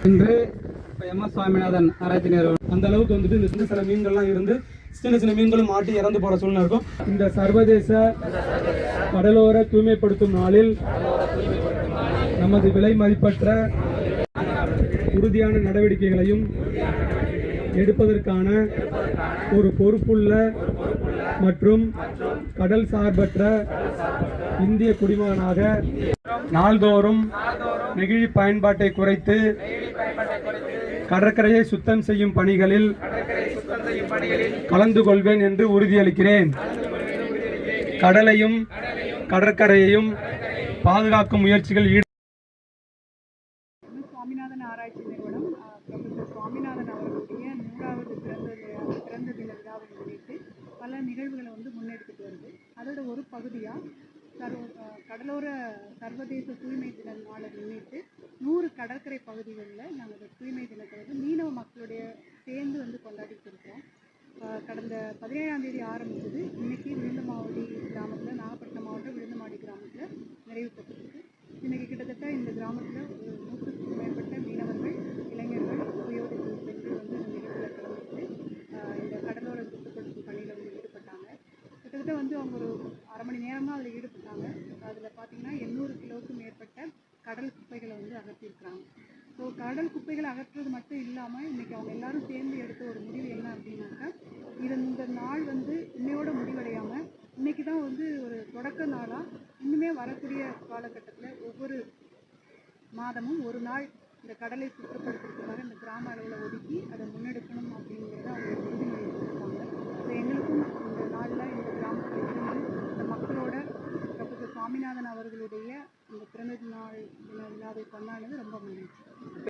இன்று M S Swaminathan ஆராய்ச்சி நிறுவனம் அந்த அளவுக்கு வந்துட்டு இந்த சின்ன சில மீன்கள்லாம் இருந்து சின்ன சின்ன மீன்களும் மாட்டி இறந்து போற சூழ்நிலை இருக்கும். இந்த சர்வதேச கடலோர தூய்மைப்படுத்தும் நாளில் நமது விலை மதிப்பற்ற உறுதியான நடவடிக்கைகளையும் எடுப்பதற்கான ஒரு பொறுப்புள்ள மற்றும் கடல் சார்பற்ற இந்திய குடிமகனாக நாள்தோறும் நெகிழி பயன்பாட்டை குறைத்து கடற்கரையை சுத்தம் செய்யும் பணிகளில் கலந்து கொள்வேன் என்று உறுதியளிக்கிறேன். கடலையும் கடற்கரையையும் பாதுகாக்கும் முயற்சிகள் ஈடு சுவாமிநாதன் ஆராய்ச்சி நிறுவனம் சுவாமிநாதன் அவர்களுடைய நூறாவது பிறந்த பிறந்த தின விழாவை முன்னிட்டு பல நிகழ்வுகளை வந்து முன்னெடுத்துட்டு வருது. அதோட ஒரு பகுதியாக சர்வ கடலோர சர்வதேச தூய்மை தின நாளை முன்னிட்டு நூறு கடற்கரை பகுதிகளில் நாங்கள் இந்த தூய்மை தினத்தை வந்து மீனவ மக்களுடைய சேர்ந்து வந்து கொண்டாடிட்டு இருக்கோம். கடந்த பதினேழாம் தேதி ஆரம்பித்தது இன்றைக்கி விழுந்தமாவடி கிராமத்தில் நாகப்பட்டினம் மாவட்டம் விழுந்தமாடி கிராமத்தில் நிறைவு பெற்றிருக்கு இன்றைக்கி கிட்டத்தட்ட இந்த கிராமத்தில் ஒரு நூற்றுக்கும் மேற்பட்ட மீனவர்கள் இளைஞர்கள் உயோதி பெண்கள் வந்து இந்த நிகழ்வில் கலந்துட்டு இந்த கடலோர சுத்தப்படுத்தும் பணியில் வந்து ஈடுபட்டாங்க. கிட்டத்தட்ட வந்து அவங்க ஒரு அரை மணி நேரமாக அதில் ஈடுபட்டாங்க. அதில் பார்த்தீங்கன்னா எண்ணூறு கிலோவுக்கும் மேற்பட்ட கடல் குப்பைகளை வந்து அகற்றியிருக்கிறாங்க. ஸோ கடல் குப்பைகளை அகற்றுறது மட்டும் இல்லாமல் இன்றைக்கி அவங்க எல்லாரும் சேர்ந்து எடுத்த ஒரு முடிவு என்ன அப்படின்னாக்கா இது இந்த நாள் வந்து இன்னையோட முடிவடையாமல் இன்னைக்கு தான் வந்து ஒரு தொடக்க நாளாக இன்னுமே வரக்கூடிய காலகட்டத்தில் ஒவ்வொரு மாதமும் ஒரு நாள் இந்த கடலை சுத்தப்படுத்துறதுக்காக இந்த கிராம அளவில் ஒதுக்கி அதை முன்னெடுக்கணும் அப்படிங்கிறத அவங்க ஒரு உறுதிமொழி எடுத்திருக்காங்க ஸோ எங்களுக்கும் இந்த நாளில் இந்த கிராமத்தில் இருந்து ப்ரொஃபசர் சுவாமிநாதன் அவர்களுடைய இந்த பிறந்த நாள் தின விழாவை கொண்டாடினது ரொம்ப மகிழ்ச்சி.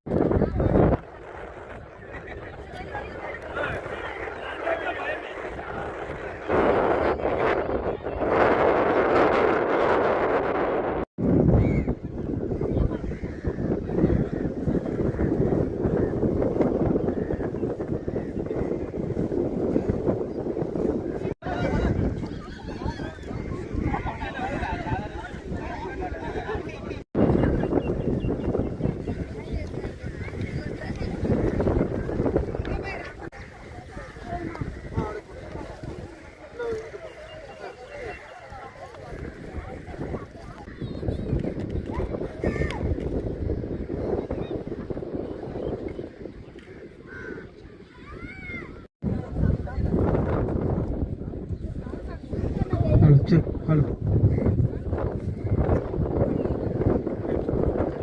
சரி ஹலோ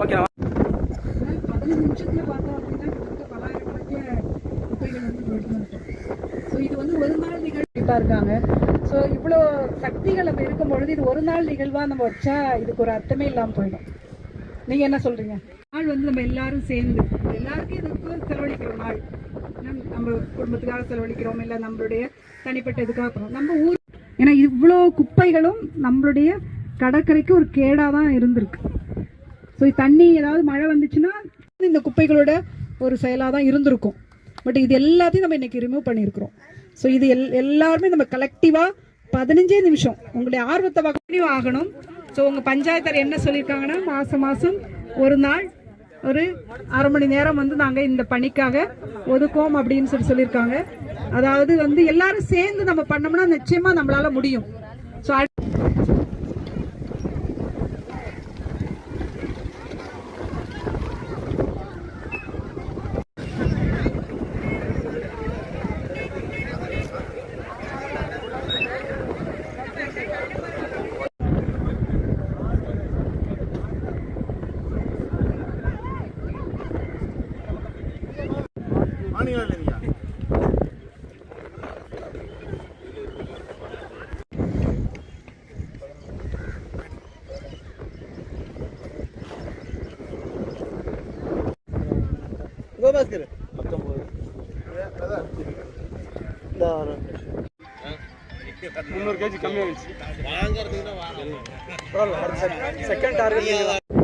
ஓகே பதினஞ்சு நிமிஷத்துல பார்த்தோம் அப்படின்னா கிட்டத்தட்ட பலாயிரக்கணக்கில் குப்பைகள் வந்து போயிட்டு ஸோ இது வந்து ஒரு நாள் நிகழ்ச்சிப்பா இருக்காங்க. ஸோ இவ்வளோ சக்திகள் நம்ம இருக்கும் பொழுது இது ஒரு நாள் நிகழ்வா நம்ம வச்சா இதுக்கு ஒரு அர்த்தமே இல்லாமல் போயிடும். நீங்க என்ன சொல்றீங்க? நாள் வந்து நம்ம எல்லாரும் சேர்ந்து எல்லாருக்கும் இதுக்கு செலவழிக்கிற நாள். நம்- நம்ம குடும்பத்துக்காக செலவழிக்கிறோம் இல்லை நம்மளுடைய தனிப்பட்ட இதுக்காக நம்ம ஊர் ஏன்னா இவ்வளோ குப்பைகளும் நம்மளுடைய கடற்கரைக்கு ஒரு கேடாக தான் இருந்திருக்கு ஸோ தண்ணி ஏதாவது மழை வந்துச்சுன்னா இந்த குப்பைகளோட ஒரு செயலாக தான் இருந்திருக்கும். பட் இது எல்லாத்தையும் நம்ம இன்றைக்கி ரிமூவ் பண்ணியிருக்கிறோம். ஸோ இது எல் எல்லாருமே நம்ம கலெக்டிவாக பதினஞ்சே நிமிஷம் உங்களுடைய ஆர்வத்தை வகையும் ஆகணும். ஸோ உங்கள் பஞ்சாயத்தார் என்ன சொல்லியிருக்காங்கன்னா மாதம் மாதம் ஒரு நாள் ஒரு அரை மணி நேரம் வந்து நாங்கள் இந்த பணிக்காக ஒதுக்குவோம் அப்படின்னு சொல்லி சொல்லியிருக்காங்க. அதாவது வந்து எல்லாரும் சேர்ந்து நம்ம பண்ணோம்னா நிச்சயமாக நம்மளால முடியும். கோபாஸ்கர். முந்நூறு கேஜி கம்மியாகிடுச்சு செகண்ட் டார்கெட்